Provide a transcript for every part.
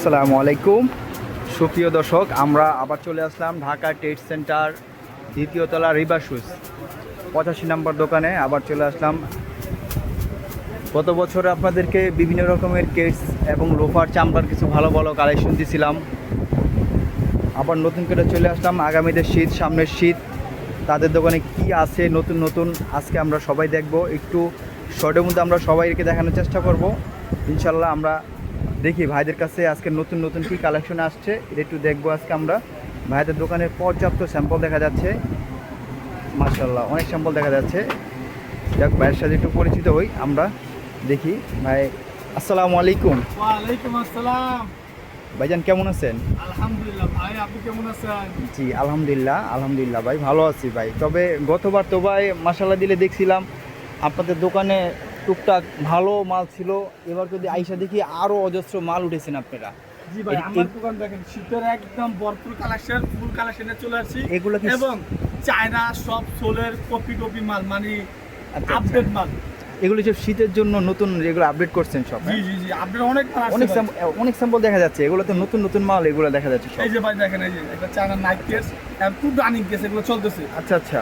আসসালামু আলাইকুম। সুপ্রিয় দর্শক, আমরা আবার চলে আসলাম ঢাকা ট্রেড সেন্টার দ্বিতীয় তলা রিবা শুজ পঁচাশি নম্বর দোকানে আবার চলে আসলাম। গত বছর আপনাদেরকে বিভিন্ন রকমের কেটস এবং লোফার চামড়ার কিছু ভালো ভালো কালেকশন দিয়েছিলাম আবার নতুন করে চলে আসলাম। আগামীদের শীত, সামনের শীত, তাদের দোকানে কি আছে, নতুন নতুন, আজকে আমরা সবাই দেখব। একটু শর্টের মধ্যে আমরা সবাইকে দেখানোর চেষ্টা করব। ইনশাল্লাহ আমরা দেখি ভাইদের কাছে আজকে নতুন নতুন কি কালেকশন আসছে এটা একটু দেখব আজকে আমরা। ভাইদের দোকানে পর্যাপ্ত স্যাম্পল দেখা যাচ্ছে। মার্শাল্লাহ অনেক স্যাম্পল দেখা যাচ্ছে। যাক ভাইয়ের সাথে একটু পরিচিত হই আমরা দেখি। ভাই আসসালামু আলাইকুম। ওয়ালাইকুম আসসালাম। ভাইজান কেমন আছেন? আলহামদুলিল্লাহ ভাই আপনি কেমন আছেন? জি আলহামদুলিল্লাহ আলহামদুলিল্লাহ ভাই ভালো আছি ভাই। তবে গতবার তো ভাই মাসাল্লাহ দিলে দেখছিলাম আপনাদের দোকানে টুকটাক ভালো মাল ছিল। এবার যদি আইসা দেখি আরও অজস্র মাল উঠেছেন আপনারা। জি ভাই আমার দোকান দেখেন শীতের একদম ভরপুর কালেকশন ফুল কালেকশনে চলে আসছি। এগুলো এবং চায়না সব সোলের কপি কপি মাল মানে আচ্ছা, আপডেট মাল। এগুলো সব শীতের জন্য নতুন যেগুলো আপডেট করছেন সব জি হ্যাঁ? জি জি আপডেট অনেক অনেক ভাই। অনেক স্যাম্পল দেখা যাচ্ছে। এগুলো তো নতুন নতুন মাল এগুলো দেখা যাচ্ছে সব। এই যে ভাই দেখেন এই যে চায়না নাইক কেস খুব রানিং কেস এগুলো চলতেছে। আচ্ছা আচ্ছা।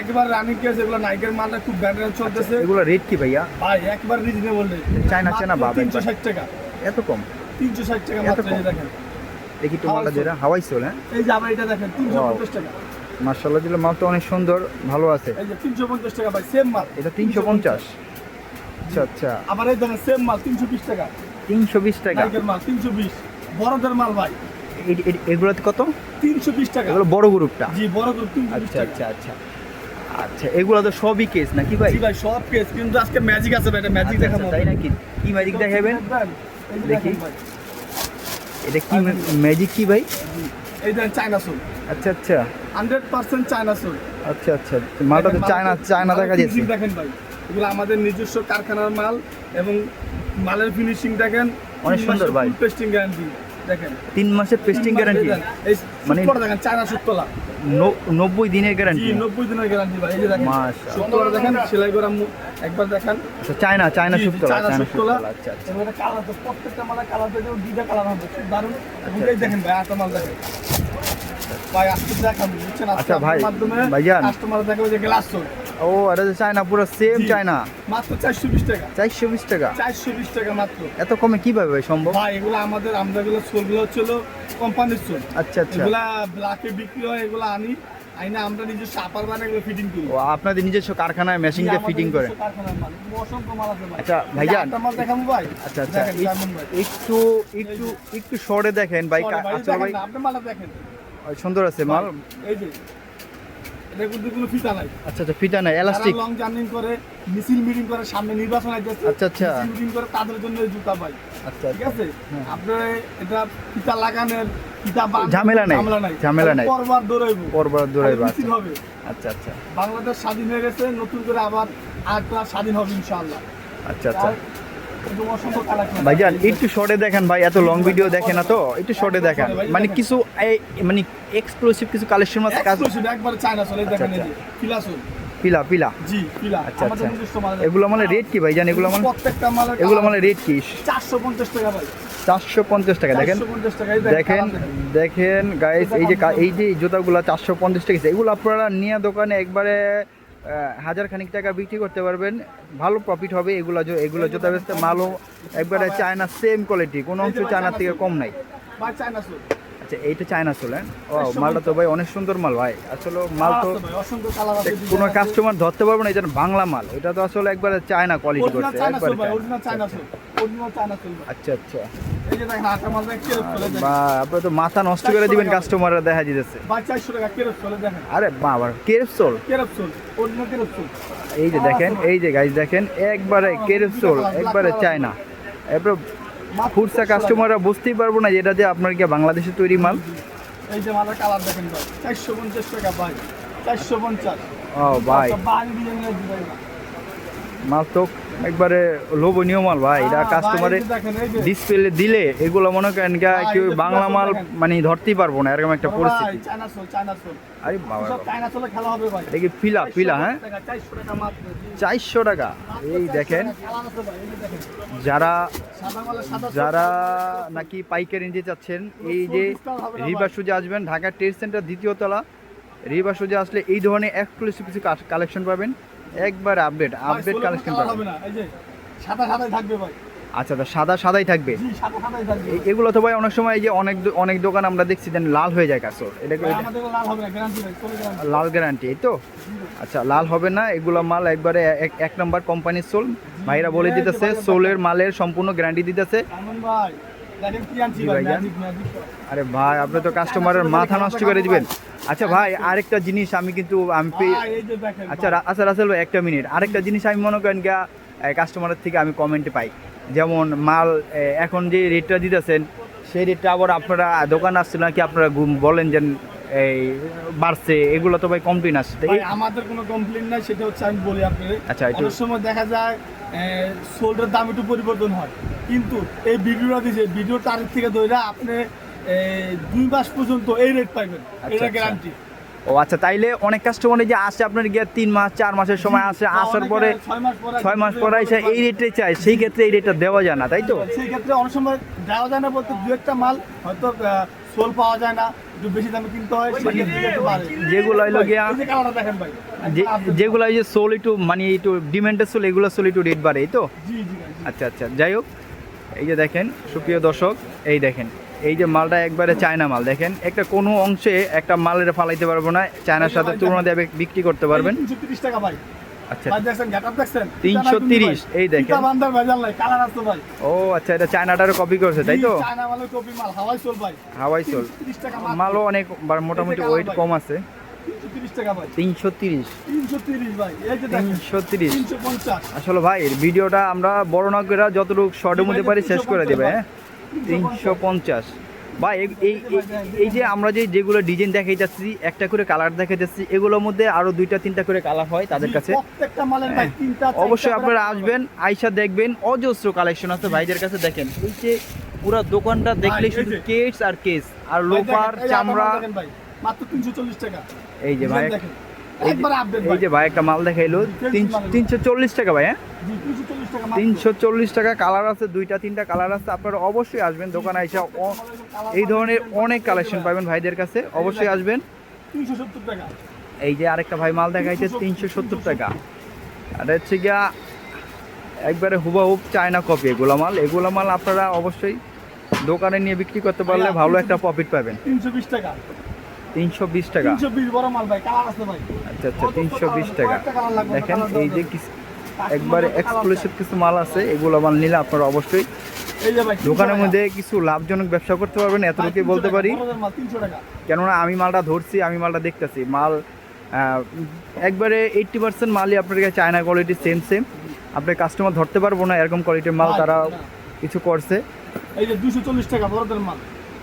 একবার রানিং কেস এগুলো নাইকের মালটা খুব ব্যান্ডেল চলতেছে। এগুলো রেট কি ভাইয়া? ভাই একবার রিজনেবল রেট চায়না চায়না বাবা তিনশো ষাট টাকা। এত কম? তিনশো ষাট টাকা এত মাত্র এই দেখেন। দেখি তো মালটা যেটা হাওয়াই সোল হ্যাঁ? এই যে আবার এটা দেখেন তিনশো পঞ্চাশ টাকা। মার্শাল্লাহ দিলে মালটা অনেক সুন্দর ভালো আছে। এই যে তিনশো পঞ্চাশ টাকা ভাই সেম মাল। এটা তিনশো পঞ্চাশ? আচ্ছা আচ্ছা। আবার এই দেখেন সেম মাল তিনশো বিশ টাকা। তিনশো বিশ টাকা? নাইকের মাল তিনশো বিশ। বড়দের মাল ভাই। এগুলোতে কত? তিনশো বিশ টাকা। এগুলো বড় গ্রুপটা জি বড় বিশ আচ্ছা টাকা। আচ্ছা আচ্ছা। আচ্ছা এগুলো তো সবই কেস নাকি ভাই? জি ভাই সব কেস কিন্তু আজকে ম্যাজিক আছে ভাই এটা ম্যাজিক আচ্ছা, দেখাবো আচ্ছা, তাই নাকি? কি ম্যাজিক দেখাবেন? দেখি। এটা কি ম্যাজিক কি ভাই? এই দেখেন চায়না সোল আচ্ছা আচ্ছা। হান্ড্রেড পার্সেন্ট চায়না সোল আচ্ছা আচ্ছা মালটা তো চায়না চায়না দেখা যাচ্ছে। দেখেন ভাই। এগুলো আমাদের নিজস্ব কারখানার মাল এবং মালের ফিনিশিং দেখেন অনেক সুন্দর ভাই। পেস্টিং গ্যারান্টি দেখেন। তিন মাসের পেস্টিং গ্যারান্টি মানে- মানে দেখেন চায়না সুতলা নব্বই দিনের গ্যারান্টি নব্বই দিনের গ্যারান্টি ভাই এই যে দেখেন মাশাআল্লাহ। সুতলা দেখেন সেলাই করা একবার দেখেন। আচ্ছা চায়না চায়না সুতলা চায়না সুতলা। আচ্ছা আচ্ছা। এটা কালার তো প্রত্যেকটা মালা কালার থেকে দুইটা কালার হবে খুব দারুণ। এবং এই দেখেন ভাই আটটা মাল দেখেন। ভাই আজকে দেখাবো বুঝছেন? আজকে আচ্ছা ভাই, আপনার মাধ্যমে। কাস্টমার দেখাবো যে গ্লাস সোল ও এটা তো চায়না পুরো সেম। চায়না? মাত্র চারশো বিশ টাকা। চারশো বিশ টাকা? চারশো বিশ টাকা মাত্র। এত কমে কীভাবে ভাই সম্ভব? ভাই এগুলো আমাদের আমরা এগুলো সোলগুলো হচ্ছিল কোম্পানির সোল আচ্ছা আচ্ছা। এগুলা ব্ল্যাকে বিক্রি হয় এগুলো আনি। আইনা আমরা নিজস্ব আপার বানাই এগুলো ফিটিং করি। ও আপনাদের নিজস্ব কারখানায় মেশিন দিয়ে ফিটিং করে নিজস্ব কারখানার মাল। এগুলো অসংখ্য মাল আছে ভাই। আচ্ছা, ভাইজান। মাল ভাই? আচ্ছা আচ্ছা। একটু একটু একটু শর্টে দেখেন ভাই আচ্ছা ভাই আপনি মালটা দেখেন। সুন্দর আছে মাল। এই যে। কোনো ফিতা নাই। আচ্ছা আচ্ছা ফিটা নাই এলাস্টিক লং জার্নি করে মিছিল মিটিং করে সামনে নির্বাচন আসছে আচ্ছা, আচ্ছা। মিটিং করে তাদের জন্য জুতা ভাই আচ্ছা ঠিক আচ্ছা আছে? হ্যাঁ। আপনার এটা ফিতা লাগানোর ফিতা ঝামেলা নাই, ঝামেলা নাই। পরবার দৌড়াইবো। পরবার দৌড়াইবা খালি হবে। আচ্ছা আচ্ছা। বাংলাদেশ স্বাধীন হয়ে গেছে নতুন করে আবার আরেকটা স্বাধীন হবে ইনশাআল্লাহ। আচ্ছা আচ্ছা। ভাইজান একটু শর্টে দেখেন ভাই এত লং ভিডিও দেখে না তো? একটু শর্টে দেখেন। মানে কিছু মানে এক্সক্লুসিভ কিছু কালেকশন আছে? কাজ একবারে চায়না চলে দেখেন এই আচ্ছা, ফিলাসুল পিলা পিলা জি ফিলা আচ্ছা, আচ্ছা। এগুলো মানে রেট কি ভাইজান? এগুলো মানে প্রত্যেকটা মালের এগুলো মানে রেট কি? 450 টাকা ভাই। চারশো পঞ্চাশ টাকা। দেখেন 450 টাকা এই দেখেন দেখেন গাইস এই যে এই যে জুতাগুলো চারশো পঞ্চাশ টাকা। এগুলো আপনারা নিয়ে দোকানে একবারে হাজার খানিক টাকা বিক্রি করতে পারবেন। ভালো প্রফিট হবে এগুলো এগুলো জুতা বেচতে মালও একবারে চায়না সেম কোয়ালিটি কোনো অংশ চায়নার থেকে কম নাই। আচ্ছা এইটা চায়না চলে ও মালটা তো ভাই অনেক সুন্দর মাল ভাই। আসলে মাল তো কোনো কাস্টমার ধরতে পারবে না এটা বাংলা মাল এটা তো আসলে একবারে চায়না কোয়ালিটি করছে একবারে আচ্ছা আচ্ছা। আপনার তো মাথা নষ্ট করে দিবেন কাস্টমাররা দেখা দিতেছে ভাই 400 টাকা কেরত চলে দেখেন আরে বাবা এই যে দেখেন এই যে গাইজ দেখেন একবারে কেরফসোল একবারে চায়না। এরপর খুচরা কাস্টমাররা বুঝতেই পারব না এটা যে আপনার কি বাংলাদেশে তৈরি মাল? এই যে মালের কালার দেখেন ভাই 450 টাকা ভাই 450 ও ভাই। মাল তো একবারে লোভনীয় মাল ভাই এটা কাস্টমারে। ডিসপ্লে দিলে এগুলো মনে করেন কেউ বাংলা মাল মানে ধরতেই পারব না এরকম একটা পরিস্থিতি। আরে বাবা। এটা কি ফিলা ফিলা হ্যাঁ 400 টাকা, 400 টাকা মাত্র। চারশো টাকা এই দেখেন। যারা। যারা নাকি পাইকারি নিতে চাচ্ছেন এই যে রিবা সুজে আসবেন ঢাকা ট্রেড সেন্টার দ্বিতীয় তলা রিবা সুজে আসলে এই ধরনের এক্সক্লুসিভ কিছু কালেকশন পাবেন একবার আপডেট আপডেট কালেকশন পাবেন হবে না, এই যে সাদা সাদাই থাকবে ভাই। আচ্ছা তা সাদা সাদাই থাকবে জি, সাদা সাদাই থাকবে। এগুলো তো ভাই অনেক সময় এই যে অনেক অনেক দোকান আমরা দেখছি যে লাল হয়ে যায় কাসর এটা লাল হবে না, guarantee ভাই, সোলে guarantee। লাল গ্যারান্টি এই তো আচ্ছা লাল হবে না এগুলো মাল একবারে এক এক নম্বর কোম্পানির সোল ভাইরা বলে দিতেছে সোলের মালের সম্পূর্ণ গ্যারান্টি দিতেছে ভাই, আরে ভাই আপনি তো কাস্টমারের মাথা নষ্ট করে দিবেন। আচ্ছা ভাই আরেকটা জিনিস আমি কিন্তু আমি আচ্ছা আচ্ছা রাসেল ভাই একটা মিনিট। আরেকটা জিনিস আমি মনে করেন গা কাস্টমারের থেকে আমি কমেন্টে পাই। যেমন মাল এখন যে রেটটা দিতেছেন সেই রেটটা আবার আপনারা দোকান আসছিল নাকি আপনারা বলেন যে এই বাড়ছে? এগুলো তো ভাই কমপ্লেন আসছে আমাদের কোনো কমপ্লেন নাই সেটা হচ্ছে আমি বলি আপনাদের। আচ্ছা, অনেক সময় দেখা যায় সোল্ডের দাম একটু পরিবর্তন হয়। কিন্তু এই ভিডিওটা দিয়েছে ভিডিও তারিখ থেকে ধরে আপনি দুই মাস পর্যন্ত এই রেট পাইবেন আচ্ছা, এটা আচ্ছা। গ্যারান্টি ও আচ্ছা তাইলে অনেক কাস্টমার যে আসে আপনার গিয়ে তিন মাস চার মাসের সময় আসে আসার পরে ছয় মাস পরে এসে এই রেটে চাই সেই ক্ষেত্রে এই রেটটা দেওয়া যায় না তাই তো সেই ক্ষেত্রে অনেক সময় দেওয়া যায় না বলতে দু একটা মাল হয়তো সোল পাওয়া যায় না একটু বেশি দামে কিনতে হয়। যেগুলো হইল গিয়া এই যে দেখেন ভাই যেগুলো এই যে সোল একটু মানে একটু ডিমান্ডের সোল এগুলো সোল একটু রেট বাড়ে এই তো জি জি জি। আচ্ছা আচ্ছা যাই হোক এই যে দেখেন সুপ্রিয় দর্শক এই দেখেন এই যে মালটা একবারে চায়না মাল দেখেন একটা কোনো অংশে একটা মালের ফালাইতে পারব না চায়নার সাথে তুলনা দিয়ে বিক্রি করতে পারবেন। তিনশো টাকা ভাই। আচ্ছা। গেটআপ দেখছেন 330 এই দেখেন। ও আচ্ছা এটা চায়নাটারও কপি করছে তাই তো? হাওয়াই সোল ভাই। হাওয়াই সোল 330 টাকা মাল। মালও অনেক মোটামুটি ওয়েট কম আছে 330 টাকা ভাই। তিনশো তিরিশ 330 ভাই। এই যে দেখেন তিনশো তিরিশ। আসলে ভাই ভিডিওটা আমরা বড় না করে যতটুকু শর্টের মধ্যে পারি শেষ করে দেবে হ্যাঁ? তিনশো পঞ্চাশ। ভাই এই- এই যে আমরা যে যেগুলো ডিজাইন দেখাই যাচ্ছি একটা করে কালার দেখাই যাচ্ছি এগুলোর মধ্যে আরও দুইটা তিনটা করে কালার হয় তাদের কাছে। হ্যাঁ। অবশ্যই আপনারা আসবেন আইসা দেখবেন অজস্র কালেকশন আছে ভাইদের কাছে দেখেন। এই যে পুরো দোকানটা দেখলে শুধু কেস আর কেস আর লোপার চামড়া। মাত্র 340 টাকা। এই যে ভাই এই যে- ভাই। একটা মাল দেখাইলো তিনশো চল্লিশ টাকা। ভাই হ্যাঁ? জি 340 টাকা মাত্র। তিনশো চল্লিশ টাকা কালার আছে দুইটা তিনটা কালার আছে আপনারা অবশ্যই আসবেন দোকানে এসে এই ধরনের অনেক কালেকশন পাবেন ভাইদের কাছে অবশ্যই আসবেন। এই যে আরেকটা ভাই মাল দেখাইছে তিনশো সত্তর টাকা। আর হচ্ছে গিয়া একবারে হুবাহুব চায়না কপি এগুলো মাল। এগুলো মাল আপনারা অবশ্যই দোকানে নিয়ে বিক্রি করতে পারলে ভালো একটা প্রফিট পাবেন। 320 টাকা। তিনশো বিশ টাকা। 320 বড় মাল ভাই কালার আছে ভাই। আচ্ছা আচ্ছা তিনশো বিশ টাকা। দেখেন এই যে একবারে এক্সক্লুসিভ কিছু মাল আছে এগুলো মাল নিলে আপনারা অবশ্যই এই যে ভাই 300 দোকানের মধ্যে কিছু লাভজনক ব্যবসা করতে পারবেন এতটুকুই বলতে পারি। বড়দের মাল 300 টাকা। কেননা আমি মালটা ধরছি আমি মালটা দেখতেছি। মাল একবারে এইট্টি পার্সেন্ট মালই আপনার কাছে চায়না কোয়ালিটি সেম সেম আপনার কাস্টমার ধরতে পারব না এরকম কোয়ালিটির মাল তারা কিছু করছে। এই যে 240 টাকা বড়দের মাল।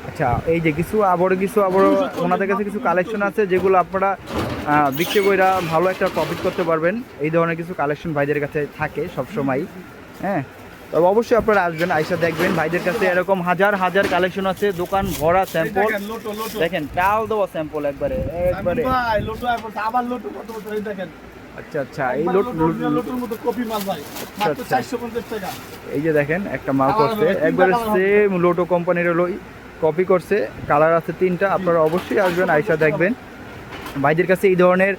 আচ্ছা এই যে কিছু আবারও কিছু আবারও ওনাদের কাছে কিছু কালেকশন আছে যেগুলো আপনারা বিক্রি কইরা ভালো একটা প্রফিট করতে পারবেন। এই ধরনের কিছু কালেকশন ভাইদের কাছে থাকে সবসময়। হ্যাঁ তবে অবশ্যই আপনারা আসবেন আইসা দেখবেন। ভাইদের কাছে এরকম হাজার হাজার কালেকশন আছে দোকান ভরা স্যাম্পল দেখেন লোটো দেওয়া স্যাম্পল একবারে একবারে। আবার লোটো কত দেখেন। আচ্ছা আচ্ছা এই লোট মতো কপি মাল ভাই মাত্র আচ্ছা। 450 টাকা। এই যে দেখেন একটা মাল করছে একবারে সেম লোটো কোম্পানির হলো কপি করছে কালার আছে তিনটা আপনারা অবশ্যই আসবেন আইসা দেখবেন। ভাইদের কাছে এই ধরনের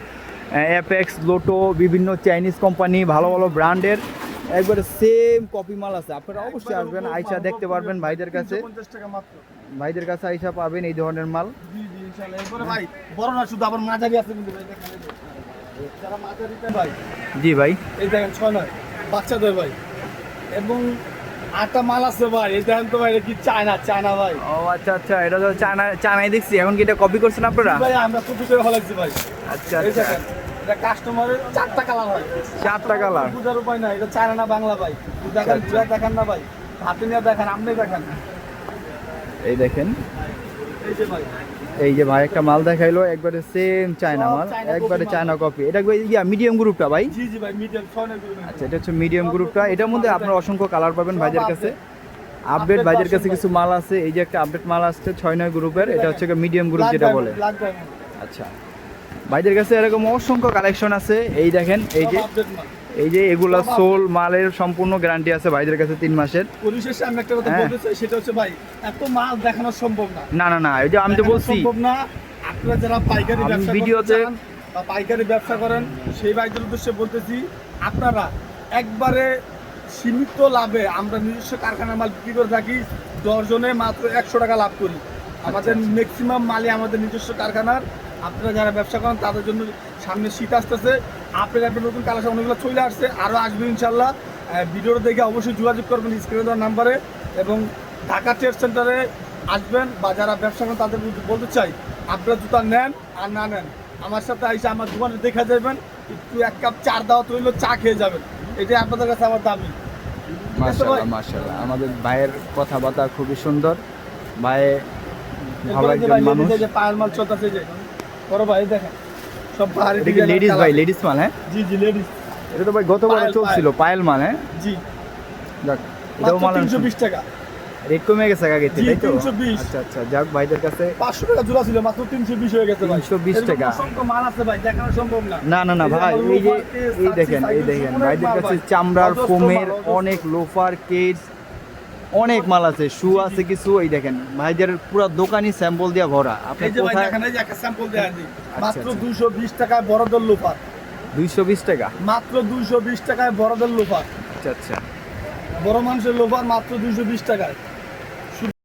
অ্যাপেক্স লোটো বিভিন্ন চাইনিজ কোম্পানি ভালো ভালো ব্র্যান্ডের একবারে সেম কপি মাল আছে। আপনারা অবশ্যই আসবেন আইসা দেখতে পারবেন ভাইদের কাছে। 350 টাকা মাত্র। ভাইদের কাছে আইসা পাবেন এই ধরনের মাল। জি ভাই। এই দেখেন ছয় নয় বাচ্চাদের ভাই। এবং আটটা মাল আছে ভাই এই দেখেন তো ভাই এটা কি চায়না চায়না ভাই। ও আচ্ছা আচ্ছা এটা তো চায়না চায়নায় দেখছি। এখন কি এটা কপি করছেন আপনারা? ভাই আমরা কপি করে হলাইছি ভাই। আচ্ছা আচ্ছা। এটা কাস্টমারের চারটা কালার হয়। চারটা কালার বুঝার উপায় নাই এটা চায়না না বাংলা ভাই। দেখেন আচ্ছা। বুঝা দেখেন না ভাই হাতে নিয়ে দেখেন আপনি দেখেন। এই দেখেন। এই যে ভাই এই যে ভাই একটা মাল দেখাইলো একবারে সেম চায়না মাল একবারে চায়না কপি এটা ইয়া মিডিয়াম গ্রুপটা ভাই? জি জি ভাই মিডিয়াম আচ্ছা এটা হচ্ছে মিডিয়াম গ্রুপটা এটার মধ্যে আপনার অসংখ্য কালার পাবেন ভাইদের কাছে। আপডেট ভাইদের কাছে কিছু মাল আছে। এই যে একটা আপডেট মাল আসছে ছয় নয় গ্রুপের এটা হচ্ছে মিডিয়াম গ্রুপ যেটা বলে। আচ্ছা। ভাইদের কাছে এরকম অসংখ্য কালেকশন আছে। এই দেখেন এই যে আপডেট মাল। এই যে এগুলা সোল মালের সম্পূর্ণ গ্যারান্টি আছে ভাইদের কাছে তিন মাসের। পরিশেষে আমি একটা কথা হ্যাঁ। বলতে চাই সেটা হচ্ছে ভাই এত মাল দেখানো সম্ভব না। না না না এই যে আমি তো বলছি। সম্ভব না। আপনারা যারা পাইকারি ব্যবসা ভিডিওতে- ভিডিওতে বা পাইকারি ব্যবসা করেন সেই ভাইদের উদ্দেশ্যে বলতেছি আপনারা একবারে সীমিত লাভে আমরা নিজস্ব কারখানার মাল বিক্রি করে থাকি দশজনে মাত্র একশো টাকা লাভ করি। আমাদের আচ্ছা। ম্যাক্সিমাম মালে আমাদের নিজস্ব কারখানার। আপনারা যারা ব্যবসা করেন তাদের জন্য সামনে শীত আসতেছে। আপনার একটা নতুন কালেকশন অনেকগুলো চলে আসছে আরও আসবে ইনশাল্লাহ। ভিডিওটা দেখে অবশ্যই যোগাযোগ করবেন স্ক্রিনে দেওয়ার নাম্বারে এবং ঢাকা ট্রেড সেন্টারে আসবেন বা যারা ব্যবসা করেন তাদের বলতে চাই আপনারা জুতা নেন আর না নেন আমার সাথে এসে আমার দোকানে দেখা যাবেন একটু এক কাপ চার দাওয়া তৈল চা খেয়ে যাবেন। এটাই আপনাদের কাছে আমার দাবি। মাশাআল্লাহ আমাদের ভাইয়ের কথাবার্তা খুবই সুন্দর। ভাই ভালো একজন মানুষ। পায়ের মাল চলতেছে যে বড় ভাই দেখেন সব পাহাড়ি লেডিস ভাই? লেডিস মাল হ্যাঁ? জি জি লেডিস এটা তো ভাই গতবার চলছিল পায়েল। মাল হ্যাঁ? জি। যাক এটাও মাল মাত্র তিনশো বিশ টাকা। রেট কমে গেছে আগে জি, তাই তো? আচ্ছা আচ্ছা যাক ভাইদের কাছে পাঁচশো টাকা জোড়া ছিল মাত্র তিনশো বিশ হয়ে গেছে ভাই। 320 টাকা। অসংখ্য মাল আছে ভাই দেখানো সম্ভব না। না না না ভাই এই যে এই দেখেন এই দেখেন ভাইদের কাছে চামড়ার ফোমের অনেক লোফার কেস অনেক মাল আছে শু আছে কিছু ওই দেখেন ভাইদের পুরো দোকানই স্যাম্পল দিয়া ভরা। আপনি কোথায় দেখেন এই যে একটা স্যাম্পল দেয়া মাত্র আচ্ছা। দুশো বিশ টাকায় বড়দের লোফার। দুইশো বিশ টাকা? মাত্র দুশো বিশ টাকায় বড়দের লোফার। আচ্ছা আচ্ছা। বড় মানুষের লোফার মাত্র দুশো বিশ টাকায়।